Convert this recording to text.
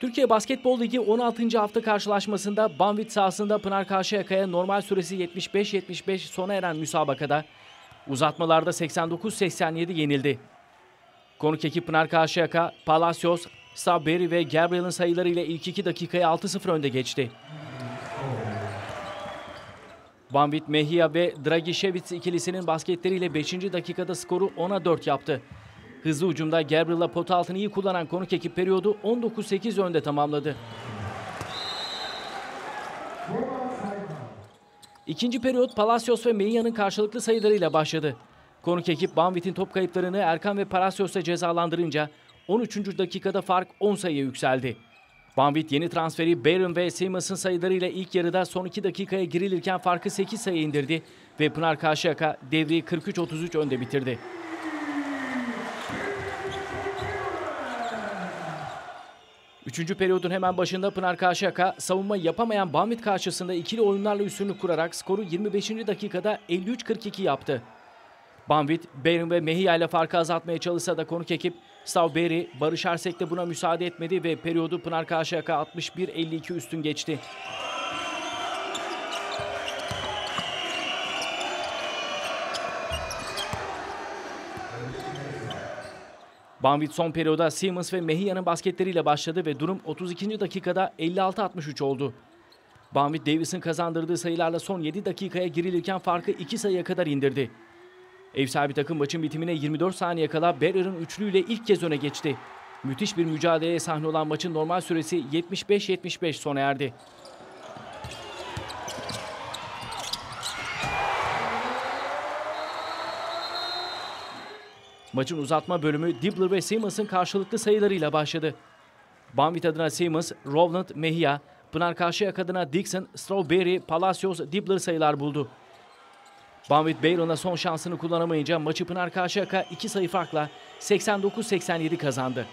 Türkiye Basketbol Ligi 16. hafta karşılaşmasında Banvit sahasında Pınar Karşıyaka'ya normal süresi 75-75 sona eren müsabakada uzatmalarda 89-87 yenildi. Konuk ekip Pınar Karşıyaka, Palacios, Saberi ve Gabriel'in sayılarıyla ilk 2 dakikayı 6-0 önde geçti. Banvit Mejia ve Dragišević ikilisinin basketleriyle 5. dakikada skoru 10'a 4 yaptı. Hızlı ucumda Gabriel'la pot altını iyi kullanan konuk ekip periyodu 19-8 önde tamamladı. İkinci periyot Palacios ve Meilla'nın karşılıklı sayılarıyla başladı. Konuk ekip Banvit'in top kayıplarını Erkan ve Palacios'la cezalandırınca 13. dakikada fark 10 sayıya yükseldi. Banvit yeni transferi Barron ve Simmons'ın sayılarıyla ilk yarıda son 2 dakikaya girilirken farkı 8 sayı indirdi ve Pınar Karşıyaka devreyi 43-33 önde bitirdi. Üçüncü periyodun hemen başında Pınar Karşıyaka savunma yapamayan Banvit karşısında ikili oyunlarla üstünlük kurarak skoru 25. dakikada 53-42 yaptı. Banvit, Barron ve Mejia ile farkı azaltmaya çalışsa da konuk ekip Stavberi, Barış Arsek de buna müsaade etmedi ve periyodu Pınar Karşıyaka 61-52 üstün geçti. Banvit son periyoda Simmons ve Mehia'nın basketleriyle başladı ve durum 32. dakikada 56-63 oldu. Banvit Davis'in kazandırdığı sayılarla son 7 dakikaya girilirken farkı 2 sayıya kadar indirdi. Ev sahibi takım maçın bitimine 24 saniye kala Barrer'ın üçlüyle ilk kez öne geçti. Müthiş bir mücadeleye sahne olan maçın normal süresi 75-75 sona erdi. Maçın uzatma bölümü Dibbler ve Simmons'ın karşılıklı sayılarıyla başladı. Banvit adına Simmons, Rowland, Mejia, Pınar Karşıyak adına Dixon, Strawberry, Palacios, Dibbler sayılar buldu. Banvit Bayron'a son şansını kullanamayınca maçı Pınar Karşıyaka 2 sayı farkla 89-87 kazandı.